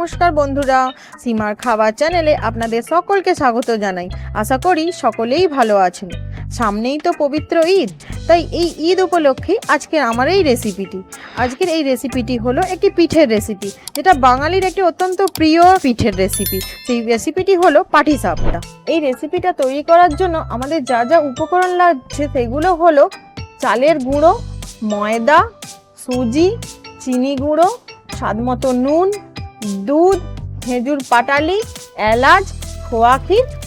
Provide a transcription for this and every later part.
নমস্কার বন্ধুরা, সীমার খাবার চ্যানেলে আপনাদের সকলকে স্বাগত জানাই। আশা করি সকলেই ভালো আছেন। সামনেই তো পবিত্র ঈদ, তাই এই ঈদ উপলক্ষে আজকের আমার এই রেসিপিটি। আজকের এই রেসিপিটি হলো একটি পিঠের রেসিপি, যেটা বাঙালির একটি অত্যন্ত প্রিয় পিঠের রেসিপি। সেই রেসিপিটি হলো পাটিসাপটা এই রেসিপিটা তৈরি করার জন্য আমাদের যা যা উপকরণ লাগছে সেগুলো হলো চালের গুঁড়ো, ময়দা, সুজি, চিনি গুঁড়ো, স্বাদমতো নুন দুধ, খেজুর পাটালি, এলাচ খোয়া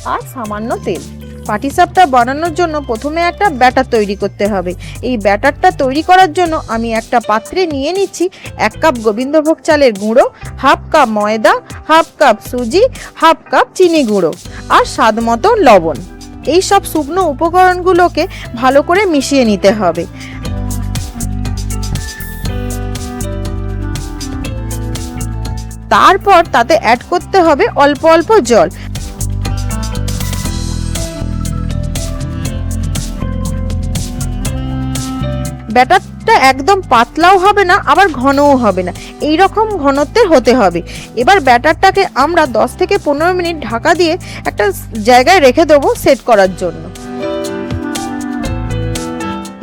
আর সামান্য তেল। পাটিসাপটা বানানোর জন্য প্রথমে একটা ব্যাটার তৈরি করতে হবে। এই ব্যাটারটা তৈরি করার জন্য আমি একটা পাত্রে নিয়ে নিচ্ছি এক কাপ গোবিন্দভোগ চালের গুঁড়ো, হাফ কাপ ময়দা, হাফ কাপ সুজি, হাফ কাপ চিনি গুঁড়ো আর স্বাদ মতো লবণ। এই সব শুকনো উপকরণগুলোকে ভালো করে মিশিয়ে নিতে হবে। তারপর তাতে অ্যাড করতে হবে অল্প অল্প জল। ব্যাটারটা একদম পাতলাও হবে না, আবার ঘনও হবে না। এই রকম ঘনত্বের হতে হবে। এবার ব্যাটারটাকে আমরা 10 থেকে পনেরো মিনিট ঢাকা দিয়ে একটা জায়গায় রেখে দেবো সেট করার জন্য।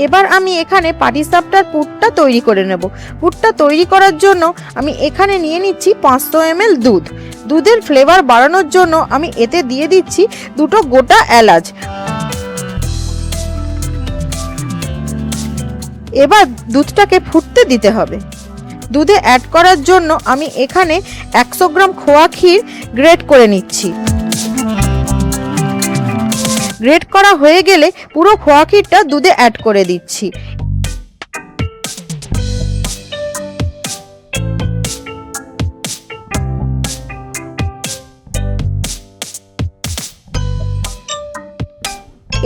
এবার আমি এখানে পাটিসাপটার পুরটা তৈরি করে নেব। পুরটা তৈরি করার জন্য আমি এখানে নিয়ে নিচ্ছি পাঁচশো এমএল দুধ। দুধের ফ্লেভার বাড়ানোর জন্য আমি এতে দিয়ে দিচ্ছি দুটো গোটা এলাচ। এবার দুধটাকে ফুটতে দিতে হবে। দুধে অ্যাড করার জন্য আমি এখানে একশো গ্রাম খোয়া ক্ষীর গ্রেট করে নিচ্ছি। গ্রেট করা হয়ে গেলে পুরো খোয়া ক্ষীরটা দুধে অ্যাড করে দিচ্ছি।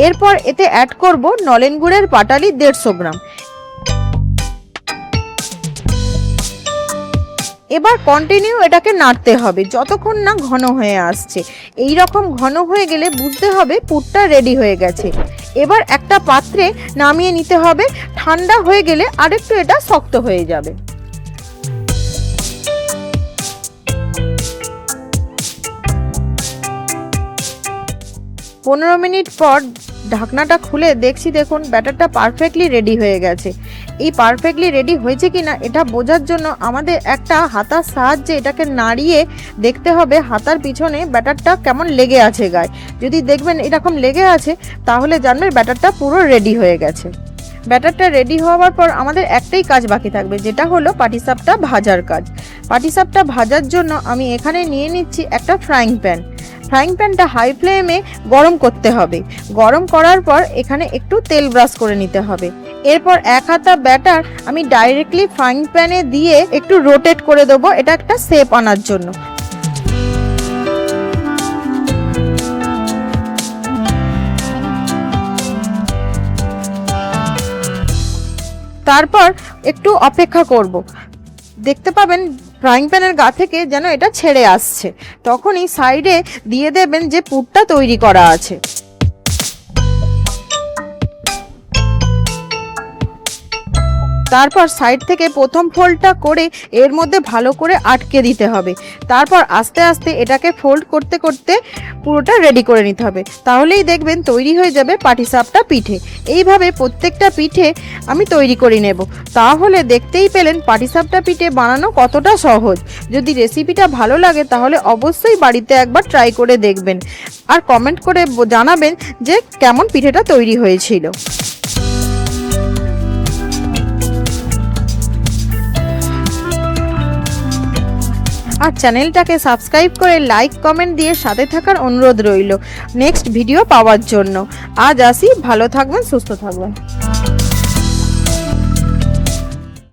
এরপর এতে অ্যাড করব নলেন গুড়ের পাটালি দেড়শো গ্রাম। এবার কন্টিনিউ এটাকে নাড়তে হবে, যতক্ষণ না ঘন হয়ে আসছে। এই রকম ঘন হয়ে গেলে বুঝতে হবে পুরটা রেডি হয়ে গেছে। এবার একটা পাত্রে নামিয়ে নিতে হবে, ঠান্ডা হয়ে গেলে আরেকটু এটা শক্ত হয়ে যাবে। পনেরো মিনিট পর ঢাকনাটা খুলে দেখছি দেখুন, ব্যাটারটা পারফেক্টলি রেডি হয়ে গেছে। এই পারফেক্টলি রেডি হয়েছে কি না এটা বোঝার জন্য আমাদের একটা হাতার সাহায্যে এটাকে নাড়িয়ে দেখতে হবে হাতার পিছনে ব্যাটারটা কেমন লেগে আছে গায়ে। যদি দেখবেন এরকম লেগে আছে, তাহলে জানবেন ব্যাটারটা পুরো রেডি হয়ে গেছে। ব্যাটারটা রেডি হওয়ার পর আমাদের একটাই কাজ বাকি থাকবে, যেটা হলো পাটিসাপটা ভাজার কাজ। পাটিসাপটা ভাজার জন্য আমি এখানে নিয়ে নিচ্ছি একটা ফ্রাইং প্যান ফ্রাইং প্যানটা হাই ফ্লেমে গরম করতে হবে। গরম করার পর এখানে একটু তেল ব্রাশ করে নিতে হবে। এরপর এক হাতা ব্যাটার আমি ডাইরেক্টলি ফ্রাইং প্যানে দিয়ে একটু রোটেট করে দেবো। এটা একটা শেপ আনার জন্য। তারপর একটু অপেক্ষা করব। দেখতে পাবেন ফ্রাইং প্যানের গা থেকে যেন এটা ছেড়ে আসছে। তখনই সাইডে দিয়ে দেবেন যে পুরটা তৈরি করা আছে। তারপর সাইড থেকে প্রথম ফোল্ডটা করে এর মধ্যে ভালো করে আটকে দিতে হবে। তারপর আস্তে আস্তে এটাকে ফোল্ড করতে করতে পুরোটা রেডি করে নিতে হবে। তাহলেই দেখবেন তৈরি হয়ে যাবে পাটিসাপটা পিঠে। এইভাবে প্রত্যেকটা পিঠে আমি তৈরি করে নেব। তাহলে দেখতেই পেলেন পাটিসাপটা পিঠে বানানো কতটা সহজ। যদি রেসিপিটা ভালো লাগে তাহলে অবশ্যই বাড়িতে একবার ট্রাই করে দেখবেন। আর কমেন্ট করে জানাবেন যে কেমন পিঠেটা তৈরি হয়েছিল। চ্যানেলটাকে সাবস্ক্রাইব করে লাইক, কমেন্ট দিয়ে সাথে থাকার অনুরোধ রইল। নেক্সট ভিডিও পাওয়ার জন্য। আজ আসি, ভালো থাকবেন, সুস্থ থাকবেন।